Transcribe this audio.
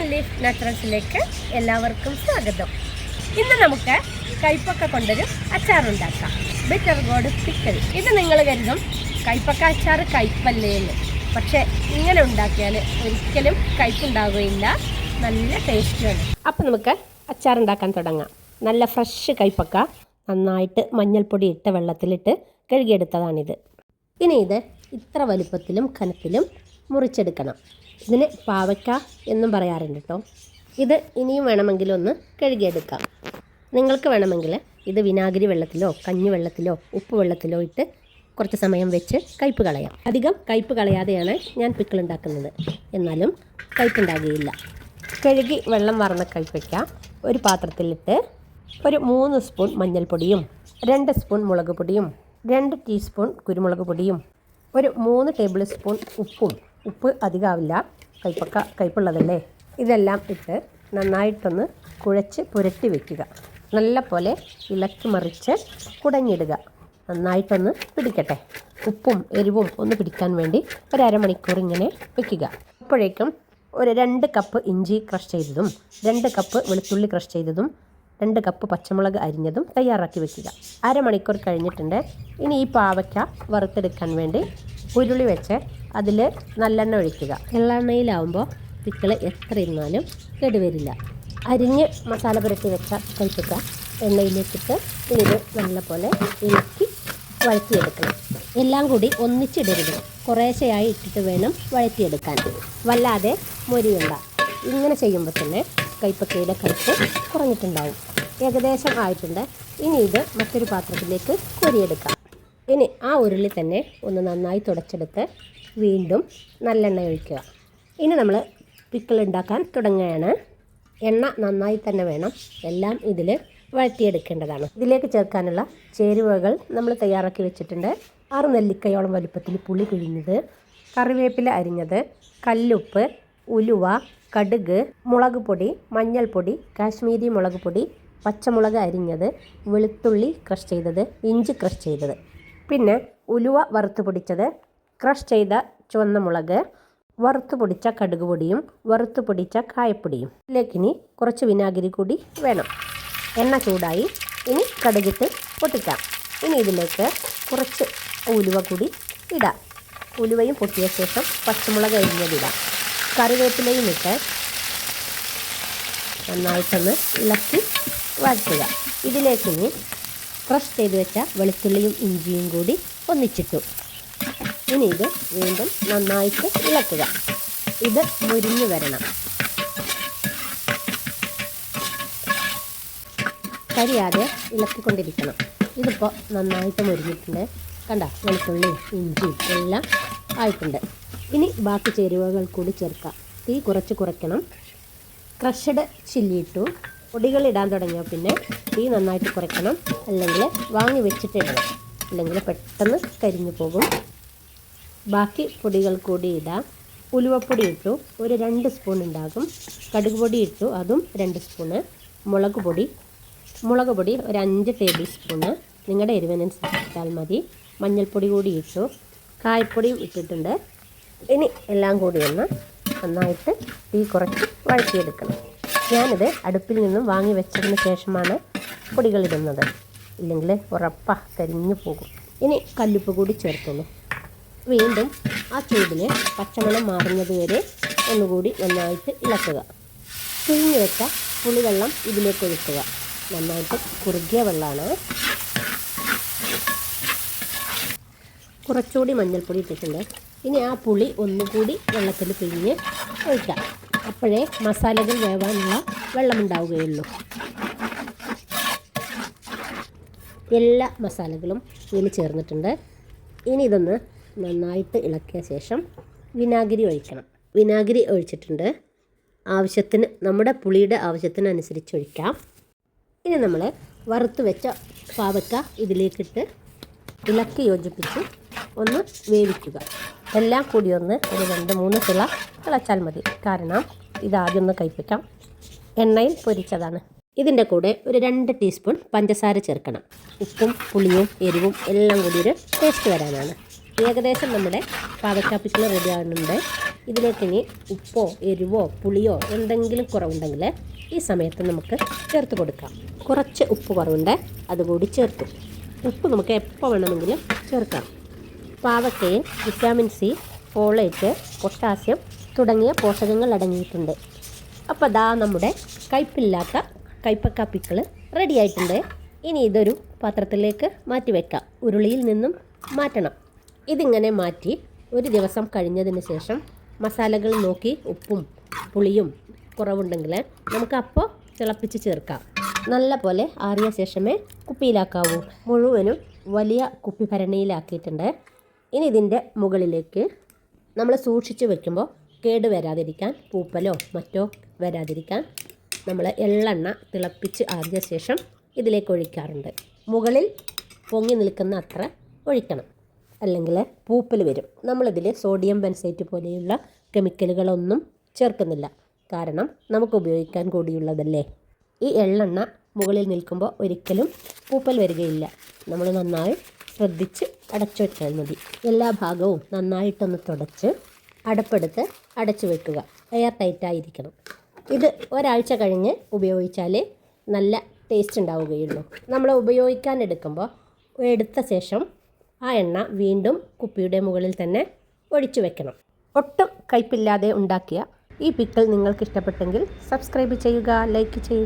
Lemon leaf എല്ലാവർക്കും സ്വാഗതം. ഇന്ന് നമുക്ക് കൈപ്പക്ക കൊണ്ടൊരു അച്ചാറുണ്ടാക്കാം ബിറ്റർ ഗോഡ് പിക്കൽ ഇത് നിങ്ങൾ കരുതും കൈപ്പക്ക അച്ചാർ കയ്പല്ലേ എന്ന് പക്ഷേ ഇങ്ങനെ ഉണ്ടാക്കിയാൽ ഒരിക്കലും കയ്പുണ്ടാവുകയില്ല നല്ല ടേസ്റ്റിയാണ് അപ്പം നമുക്ക് അച്ചാർ ഉണ്ടാക്കാൻ തുടങ്ങാം. നല്ല ഫ്രഷ് കൈപ്പക്ക. നന്നായിട്ട് മഞ്ഞൾപ്പൊടി ഇട്ട വെള്ളത്തിലിട്ട് കഴുകിയെടുത്തതാണിത്. ഇനി ഇത് ഇത്ര വലുപ്പത്തിലും കനത്തിലും മുറിച്ചെടുക്കണം. ഇതിന് പാവയ്ക്ക എന്നും പറയാറുണ്ട് കേട്ടോ ഇത് ഇനിയും വേണമെങ്കിൽ ഒന്ന് കഴുകിയെടുക്കാം. നിങ്ങൾക്ക് വേണമെങ്കിൽ ഇത് വിനാഗിരി വെള്ളത്തിലോ കഞ്ഞി വെള്ളത്തിലോ ഉപ്പ് വെള്ളത്തിലോ ഇട്ട് കുറച്ച് സമയം വെച്ച് കയ്പ്പ് കളയാം. അധികം കയ്പ്പ് കളയാതെയാണ് ഞാൻ പിക്കിൾ ഉണ്ടാക്കുന്നത്. എന്നാലും കയ്പ്പുണ്ടാകുകയില്ല. കഴുകി വെള്ളം വാർന്ന കയ്പ്പയ്ക്ക ഒരു പാത്രത്തിലിട്ട് ഒരു മൂന്ന് സ്പൂൺ മഞ്ഞൾപ്പൊടിയും രണ്ട് സ്പൂൺ മുളക് പൊടിയും രണ്ട് ടീസ്പൂൺ കുരുമുളക് പൊടിയും ഒരു മൂന്ന് ടേബിൾ സ്പൂൺ ഉപ്പും ഉപ്പ് അധികമാവില്ല കൈപ്പക്ക കയ്പുള്ളതല്ലേ ഇതെല്ലാം ഇട്ട് നന്നായിട്ടൊന്ന് കുഴച്ച് പുരട്ടി വയ്ക്കുക നല്ല പോലെ ഇളക്കി മറിച്ച് കുടഞ്ഞിടുക. നന്നായിട്ടൊന്ന് പിടിക്കട്ടെ. ഉപ്പും എരിവും ഒന്ന് പിടിക്കാൻ വേണ്ടി ഒരു ഇങ്ങനെ വെക്കുക. അപ്പോഴേക്കും ഒരു രണ്ട് കപ്പ് ഇഞ്ചി ക്രഷ് ചെയ്തതും രണ്ട് കപ്പ് വെളുത്തുള്ളി ക്രഷ് ചെയ്തതും രണ്ട് കപ്പ് പച്ചമുളക് അരിഞ്ഞതും തയ്യാറാക്കി വെക്കുക. അരമണിക്കൂർ കഴിഞ്ഞിട്ടുണ്ട്. ഇനി ഈ പാവയ്ക്ക വറുത്തെടുക്കാൻ വേണ്ടി ഉരുളി വെച്ച് അതിൽ നല്ലെണ്ണ ഒഴിക്കുക. എള്ളെണ്ണയിലാവുമ്പോൾ പിക്കിൾ എത്ര ഇരുന്നാലും കേടുവരില്ല അരിഞ്ഞ് മസാല പുരട്ടി വെച്ച കൈപ്പക്ക എണ്ണയിലേക്കിട്ട് ഇത് നല്ലപോലെ ഇളക്കി വഴറ്റിയെടുക്കണം. എല്ലാം കൂടി ഒന്നിച്ചിടരുത്. കുറേശ്ശെയായി ഇട്ടിട്ട് വേണം വഴറ്റിയെടുക്കാൻ. വല്ലാതെ മൊരിയുണ്ട. ഇങ്ങനെ ചെയ്യുമ്പോൾ തന്നെ കൈപ്പക്കയുടെ കയ്പ്പ് കുറഞ്ഞിട്ടുണ്ടാവും. ഏകദേശം ആയിട്ടുണ്ട്. ഇനി ഇത് മറ്റൊരു പാത്രത്തിലേക്ക് കോരിയെടുക്കാം. ഇനി ആ ഉരുളി തന്നെ ഒന്ന് നന്നായി തുടച്ചെടുത്ത് വീണ്ടും നല്ലെണ്ണ ഒഴിക്കുക. ഇനി നമ്മൾ പിക്കിൾ ഉണ്ടാക്കാൻ തുടങ്ങുകയാണ്. എണ്ണ നന്നായി തന്നെ വേണം. എല്ലാം ഇതിൽ വഴറ്റിയെടുക്കേണ്ടതാണ്. ഇതിലേക്ക് ചേർക്കാനുള്ള ചേരുവകൾ നമ്മൾ തയ്യാറാക്കി വെച്ചിട്ടുണ്ട്. ആറ് നെല്ലിക്കയോളം വലുപ്പത്തിൽ പുളി കിഴിഞ്ഞത് കറിവേപ്പില അരിഞ്ഞത് കല്ലുപ്പ് ഉലുവ കടുക് മുളക് പൊടി മഞ്ഞൾപ്പൊടി കാശ്മീരി മുളക് പൊടി പച്ചമുളക് അരിഞ്ഞത് വെളുത്തുള്ളി ക്രഷ് ചെയ്തത് ഇഞ്ചി ക്രഷ് ചെയ്തത്. പിന്നെ ഉലുവ വറുത്ത് പൊടിച്ചത് ക്രഷ് ചെയ്ത ചുവന്ന മുളക് വറുത്ത് പൊടിച്ച കടുക് പൊടിയും വറുത്ത് പൊടിച്ച കായപ്പൊടിയും. ഇതിലേക്കിനി കുറച്ച് വിനാഗിരി കൂടി വേണം. എണ്ണ ചൂടായി ഇനി കടുകിട്ട് പൊട്ടിക്കാം. ഇനി ഇതിലേക്ക് കുറച്ച് ഉലുവ കൂടി ഇടാം. ഉലുവയും പൊട്ടിയ ശേഷം പച്ചമുളക് അരിഞ്ഞതിടാം കറിവേപ്പിലയും ഇട്ട് നന്നായിട്ടൊന്ന് ഇളക്കി വഴറ്റുക. ഇതിലേക്കിനി ക്രഷ് ചെയ്ത് വെച്ച വെളുത്തുള്ളിയും ഇഞ്ചിയും കൂടി ഒന്നിച്ചിട്ടു. ഇനി ഇത് വീണ്ടും നന്നായിട്ട് ഇളക്കുക. ഇത് മുരിഞ്ഞു വരണം. കരിയാതെ ഇളക്കിക്കൊണ്ടിരിക്കണം. ഇതിപ്പോൾ നന്നായിട്ട് മുരിഞ്ഞിട്ടുണ്ട്. കണ്ട? വെളുത്തുള്ളിയും ഇഞ്ചിയും എല്ലാം ആയിട്ടുണ്ട്. ഇനി ബാക്കി ചേരുവകൾ കൂടി ചേർക്കാം. തീ കുറച്ച് കുറയ്ക്കണം. ക്രഷഡ് ചില്ലി ഇട്ടു പൊടികൾ ഇടാൻ തുടങ്ങിയാൽ പിന്നെ തീ നന്നായിട്ട് കുറയ്ക്കണം. അല്ലെങ്കിൽ വാങ്ങി വെച്ചിട്ട് ഇടണം. അല്ലെങ്കിൽ പെട്ടെന്ന് കരിഞ്ഞു പോകും. ബാക്കി പൊടികൾ കൂടി ഇടാം. ഉലുവപ്പൊടി ഇട്ടു. ഒരു രണ്ട് സ്പൂൺ ഉണ്ടാകും. കടുക് പൊടി ഇട്ടു. അതും രണ്ട് സ്പൂണ്. മുളക് പൊടി. മുളക് പൊടി ഒരു അഞ്ച് ടേബിൾ സ്പൂണ്. നിങ്ങളുടെ എരിവിനനുസരിച്ചിട്ടാൽ മതി. മഞ്ഞൾപ്പൊടി കൂടി ഇട്ടു. കായപ്പൊടിയും ഇട്ടിട്ടുണ്ട്. ഇനി എല്ലാം കൂടി ഒന്ന് നന്നായിട്ട് തീ കുറച്ച് വഴറ്റിയെടുക്കണം. ഞാനിത് അടുപ്പിൽ നിന്നും വാങ്ങി വെച്ചതിന് ശേഷമാണ് പൊടികളിടുന്നത്. ഇല്ലെങ്കിൽ ഉറപ്പാ കരിഞ്ഞു പോകും. ഇനി കല്ലുപ്പ് കൂടി ചേർത്തുള്ളൂ വീണ്ടും ആ ചൂടിന് പച്ചമണം മാറുന്നത് വരെ ഒന്നുകൂടി നന്നായിട്ട് ഇളക്കുക. പിഴിഞ്ഞു വെച്ച പുളിവെള്ളം ഇതിലേക്ക് ഒഴിക്കുക. നന്നായിട്ട് കുറുകിയ വെള്ളമാണ്. കുറച്ചുകൂടി മഞ്ഞൾപ്പൊടി ഇട്ടിട്ടുണ്ട്. ഇനി ആ പുളി ഒന്നുകൂടി വെള്ളത്തിൽ പിഴിഞ്ഞ് ഒഴിക്കാം. അപ്പോഴേ മസാലകൾ വേവാനുള്ള വെള്ളമുണ്ടാവുകയുള്ളൂ. എല്ലാ മസാലകളും ഇതിൽ ചേർന്നിട്ടുണ്ട്. ഇനി ഇതൊന്ന് നന്നായിട്ട് ഇളക്കിയ ശേഷം വിനാഗിരി ഒഴിക്കണം. വിനാഗിരി ഒഴിച്ചിട്ടുണ്ട്. ആവശ്യത്തിന് നമ്മുടെ പുളിയുടെ ആവശ്യത്തിനനുസരിച്ച് ഒഴിക്കാം. ഇനി നമ്മൾ വറുത്ത് വെച്ച പാവക്ക ഇതിലേക്കിട്ട് ഇളക്കി യോജിപ്പിച്ച് ഒന്ന് വേവിക്കുക. എല്ലാം കൂടി ഒന്ന് ഒരു രണ്ട് മൂന്ന് കിള തിളച്ചാൽ മതി. കാരണം ഇതാദ്യം ഒന്ന് കയ്പ്പിക്കാം എണ്ണയിൽ പൊരിച്ചതാണ്. ഇതിന്റെ കൂടെ ഒരു രണ്ട് ടീസ്പൂൺ പഞ്ചസാര ചേർക്കണം. ഉപ്പും പുളിയും എരിവും എല്ലാം കൂടി ഒരു ടേസ്റ്റ് വരാനാണ്. ഏകദേശം നമ്മുടെ പാവക്കാപ്പിക്കുള്ള റെഡി ആകുന്നുണ്ട് ഇതിലേക്ക് ഇനി ഉപ്പോ എരിവോ പുളിയോ എന്തെങ്കിലും കുറവുണ്ടെങ്കിൽ ഈ സമയത്ത് നമുക്ക് ചേർത്ത് കൊടുക്കാം. കുറച്ച് ഉപ്പ് കുറവുണ്ട് അതുകൂടി ചേർത്തു. ഉപ്പ് നമുക്ക് എപ്പോൾ വേണമെങ്കിലും ചേർക്കാം. പാവക്കയിൽ വിറ്റാമിൻ സി ഫോളേറ്റ് പൊട്ടാസ്യം തുടങ്ങിയ പോഷകങ്ങൾ അടങ്ങിയിട്ടുണ്ട്. അപ്പോൾ ദാ നമ്മുടെ കയ്പില്ലാത്ത കയ്പക്ക പിക്കിൾ റെഡി ആയിട്ടുണ്ട്. ഇനി ഇതൊരു പാത്രത്തിലേക്ക് മാറ്റി വെക്കാം. ഉരുളിയിൽ നിന്നും മാറ്റണം. ഇതിങ്ങനെ മാറ്റി ഒരു ദിവസം കഴിഞ്ഞതിന് ശേഷം മസാലകൾ നോക്കി ഉപ്പും പുളിയും കുറവുണ്ടെങ്കിൽ നമുക്ക് അപ്പോൾ തിളപ്പിച്ച് ചേർക്കാം. നല്ല പോലെ ആറിയ ശേഷമേ കുപ്പിയിലാക്കാവൂ. മുഴുവനും വലിയ കുപ്പി ഭരണിയിലാക്കിയിട്ടുണ്ട്. ഇനി ഇതിന്റെ മുകളിലേക്ക് നമ്മൾ സൂക്ഷിച്ച് വെക്കുമ്പോൾ കേട് വരാതിരിക്കാൻ പൂപ്പലോ മറ്റോ വരാതിരിക്കാൻ നമ്മൾ എള്ളെണ്ണ തിളപ്പിച്ച് ആറിയ ശേഷം ഇതിലേക്ക് ഒഴിക്കാറുണ്ട്. മുകളിൽ പൊങ്ങി നിൽക്കുന്ന അത്ര ഒഴിക്കണം. അല്ലെങ്കിൽ പൂപ്പൽ വരും. നമ്മളിതിൽ സോഡിയം ബെൻസൈറ്റ് പോലെയുള്ള കെമിക്കലുകളൊന്നും ചേർക്കുന്നില്ല. കാരണം നമുക്ക് ഉപയോഗിക്കാൻ കൂടിയുള്ളതല്ലേ? ഈ എള്ളെണ്ണ മുകളിൽ നിൽക്കുമ്പോൾ ഒരിക്കലും പൂപ്പൽ വരികയില്ല. നമ്മൾ നന്നായി ശ്രദ്ധിച്ച് അടച്ചു വെച്ചാൽ മതി. എല്ലാ ഭാഗവും നന്നായിട്ടൊന്ന് തുടച്ച് അടപ്പെടുത്ത് അടച്ചു വെക്കുക. എയർ ടൈറ്റ് ആയിരിക്കണം. ഇത് ഒരാഴ്ച കഴിഞ്ഞ് ഉപയോഗിച്ചാലേ നല്ല ടേസ്റ്റ് ഉണ്ടാവുകയുള്ളൂ. നമ്മൾ ഉപയോഗിക്കാൻ എടുക്കുമ്പോൾ എടുത്ത ശേഷം ആ എണ്ണ വീണ്ടും കുപ്പിയുടെ മുകളിൽ തന്നെ ഒഴിച്ചു വെക്കണം. ഒട്ടും കയ്പില്ലാതെ ഉണ്ടാക്കിയ ഈ പിക്കിൾ നിങ്ങൾക്ക് ഇഷ്ടപ്പെട്ടെങ്കിൽ സബ്സ്ക്രൈബ് ചെയ്യുക ലൈക്ക് ചെയ്യുക.